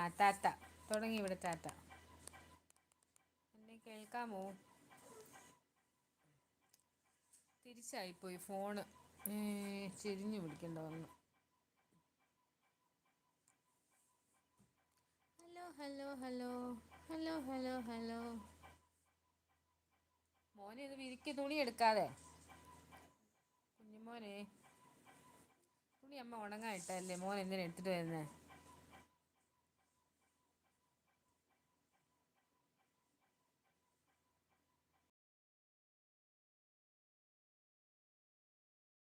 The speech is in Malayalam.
ആ ടാറ്റ തുടങ്ങി ഇവിടെ ടാറ്റ എന്നെ കേൾക്കാമോ? തിരിച്ചായിപ്പോയി ഫോണ്. ചെരിഞ്ഞു വിളിക്കേണ്ട വന്നു hello hello hello. Hello hello hello. മോനെ ഇത് വിരിക്ക് തുണി എടുക്കാതെ. കുഞ്ഞുമോനെ. തുണി അമ്മ ഉണങ്ങായിട്ടല്ലേ മോൻ എന്തിനാ എടുത്തിട്ട് വരുന്നേ?